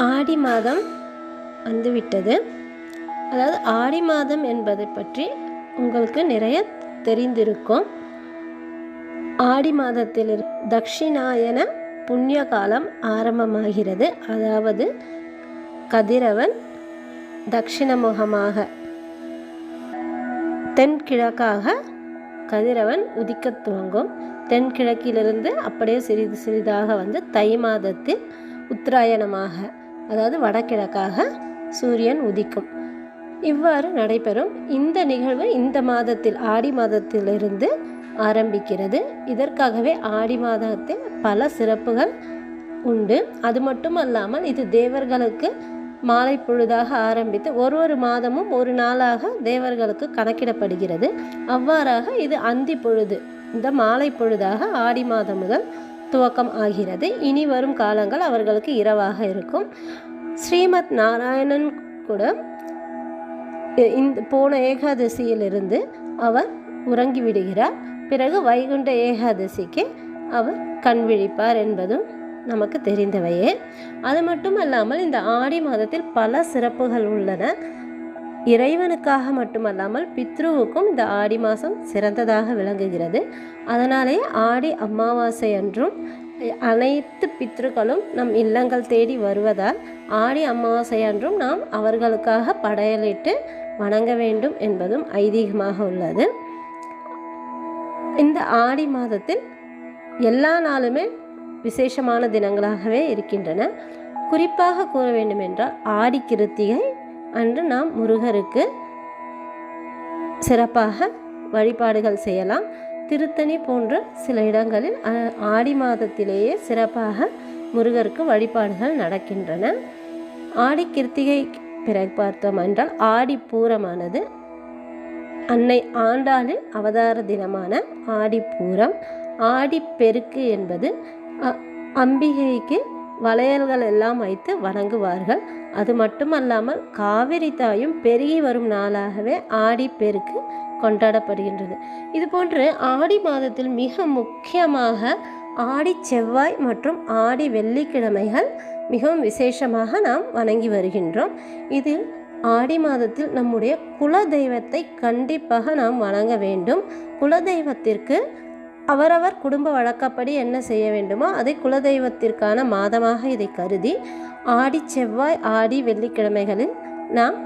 ஆடி மாதம் வந்துவிட்டது. அதாவது ஆடி மாதம் என்பதை பற்றி உங்களுக்கு நிறைய தெரிந்திருக்கும். ஆடி மாதத்தில் இரு- தக்ஷிணாயன புண்ணிய காலம் ஆரம்பமாகிறது. அதாவது கதிரவன் தட்சிணமுகமாக தென்கிழக்காக கதிரவன் உதிக்கத் துவங்கும். தென்கிழக்கிலிருந்து அப்படியே சிறிது சிறிதாக வந்து தை மாதத்தில் உத்தராயணமாக அதாவது வடகிழக்காக சூரியன் உதிக்கும். இவ்வாறு நடைபெறும் இந்த நிகழ்வு இந்த மாதத்தில் ஆடி மாதத்திலிருந்து ஆரம்பிக்கிறது. இதற்காகவே ஆடி மாதத்தில் பல சிறப்புகள் உண்டு. அது மட்டுமல்லாமல் இது தேவர்களுக்கு மாலை பொழுதாக ஆரம்பித்து ஒரு ஒரு மாதமும் ஒரு நாளாக தேவர்களுக்கு கணக்கிடப்படுகிறது. அவ்வாறாக இது அந்தி பொழுது இந்த மாலை பொழுதாக ஆடி மாதம் முதல் துவக்கம் ஆகிறது. இனி வரும் காலங்கள் அவர்களுக்கு இரவாக இருக்கும். ஸ்ரீமத் நாராயணன் கூட இந்த போன ஏகாதசியிலிருந்து அவர் உறங்கி விடுகிறார். பிறகு வைகுண்ட ஏகாதசிக்கு அவர் கண் விழிப்பார் என்பதும் நமக்கு தெரிந்தவையே. அது மட்டும் அல்லாமல் இந்த ஆடி மாதத்தில் பல சிறப்புகள் உள்ளன. இறைவனுக்காக மட்டுமல்லாமல் பித்ருவுக்கும் இந்த ஆடி மாதம் சிறந்ததாக விளங்குகிறது. அதனாலே ஆடி அமாவாசை அன்றும் அனைத்து பித்ருக்களும் நம் இல்லங்கள் தேடி வருவதால் ஆடி அமாவாசை அன்றும் நாம் அவர்களுக்காக படையலிட்டு வணங்க வேண்டும் என்பதும் ஐதீகமாக உள்ளது. இந்த ஆடி மாதத்தில் எல்லா நாளுமே விசேஷமான தினங்களாகவே இருக்கின்றன. குறிப்பாக கூற வேண்டுமென்றால் ஆடி கிருத்திகை அன்று நாம் முருகருக்கு சிறப்பாக வழிபாடுகள் செய்யலாம். திருத்தணி போன்ற சில இடங்களில் அ- ஆடி மாதத்திலேயே சிறப்பாக முருகருக்கு வழிபாடுகள் நடக்கின்றன. ஆடி கிருத்திகை பிறகு பார்த்தோம் என்றால் ஆடி பூரமானது அன்னை ஆண்டாளின் அவதார தினமான ஆடிப்பூரம் ஆடிப்பெருக்கு என்பது அ- அம்பிகைக்கு வளையல்கள் எல்லாம் வைத்து வணங்குவார்கள். அது மட்டுமல்லாமல் காவிரி தாயும் பெருகி வரும் நாளாகவே ஆடிப்பெருக்கு கொண்டாடப்படுகின்றது. இது போன்று ஆடி மாதத்தில் மிக முக்கியமாக ஆடி செவ்வாய் மற்றும் ஆடி வெள்ளிக்கிழமைகள் மிகவும் விசேஷமாக நாம் வணங்கி வருகின்றோம். இதில் ஆடி மாதத்தில் நம்முடைய குல தெய்வத்தை கண்டிப்பாக நாம் வணங்க வேண்டும். குலதெய்வத்திற்கு அவரவர் குடும்ப வழக்கப்படி என்ன செய்ய வேண்டுமோ அதை குலதெய்வத்திற்கான மாதமாக இதை கருதி ஆடி செவ்வாய் ஆடி வெள்ளிக்கிழமைகளில் நாம்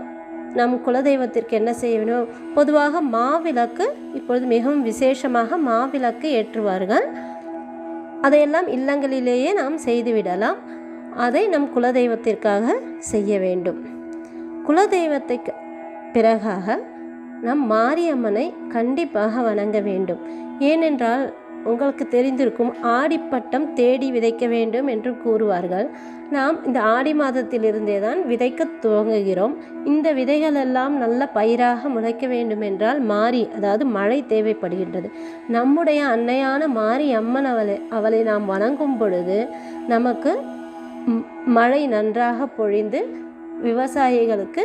நம் குலதெய்வத்திற்கு என்ன செய்ய வேண்டும் பொதுவாக மாவிளக்கு இப்பொழுது மிகவும் விசேஷமாக மாவிளக்கு ஏற்றுவார்கள். அதையெல்லாம் இல்லங்களிலேயே நாம் செய்துவிடலாம் அதை நம் குலதெய்வத்திற்காக செய்ய வேண்டும். குலதெய்வத்துக்கு பிறகாக நம் மாரியம்மனை கண்டிப்பாக வணங்க வேண்டும். ஏனென்றால் உங்களுக்கு தெரிந்திருக்கும் ஆடிப்பட்டம் தேடி விதைக்க வேண்டும் என்று கூறுவார்கள். நாம் இந்த ஆடி மாதத்திலிருந்தே தான் விதைக்க துவங்குகிறோம். இந்த விதைகளெல்லாம் நல்ல பயிராக முளைக்க வேண்டும் என்றால் மாறி அதாவது மழை தேவைப்படுகின்றது. நம்முடைய அன்னையான மாரி அம்மன் அவளை அவளை நாம் வணங்கும் பொழுது நமக்கு மழை நன்றாக பொழிந்து விவசாயிகளுக்கு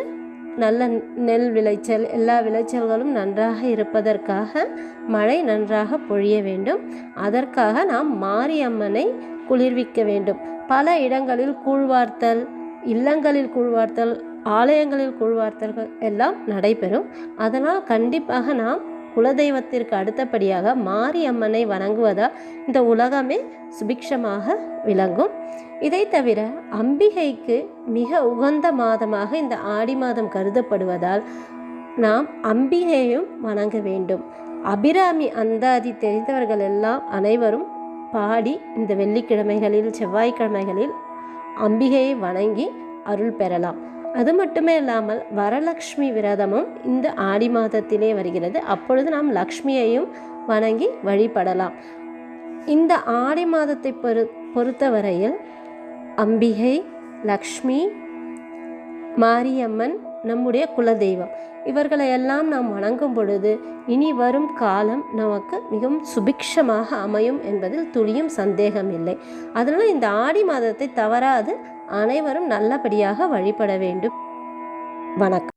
நல்ல நெல் விளைச்சல் எல்லா விளைச்சல்களும் நன்றாக இருப்பதற்காக மழை நன்றாக பொழிய வேண்டும். அதற்காக நாம் மாரியம்மனை குளிர்விக்க வேண்டும். பல இடங்களில் கூழ்வார்த்தல் இல்லங்களில் கூழ்வார்த்தல் ஆலயங்களில் கூழ்வார்த்தல்கள் எல்லாம் நடைபெறும். அதனால் கண்டிப்பாக நாம் குலதெய்வத்திற்கு அடுத்தபடியாக மாரியம்மனை வணங்குவதால் இந்த உலகமே சுபிக்ஷமாக விளங்கும். இதை தவிர அம்பிகைக்கு மிக உகந்த மாதமாக இந்த ஆடி மாதம் கருதப்படுவதால் நாம் அம்பிகையும் வணங்க வேண்டும். அபிராமி அந்தாதி தெரிந்தவர்கள் எல்லாம் அனைவரும் பாடி இந்த வெள்ளிக்கிழமைகளில் செவ்வாய்க்கிழமைகளில் அம்பிகையை வணங்கி அருள் பெறலாம். அது மட்டுமே இல்லாமல் வரலக்ஷ்மி விரதமும் இந்த ஆடி மாதத்திலே வருகிறது. அப்பொழுது நாம் லக்ஷ்மியையும் வணங்கி வழிபடலாம். இந்த ஆடி மாதத்தை பொறு பொறுத்தவரையில் அம்பிகை லக்ஷ்மி மாரியம்மன் நம்முடைய குலதெய்வம். இவர்களை எல்லாம் நாம் வணங்கும் பொழுது இனி வரும் காலம் நமக்கு மிகவும் சுபிக்ஷமாக அமையும் என்பதில் துளியும் சந்தேகம் இல்லை. அதனால் இந்த ஆடி மாதத்தை தவறாது அனைவரும் நல்லபடியாக வழிபட வேண்டும். வணக்கம்.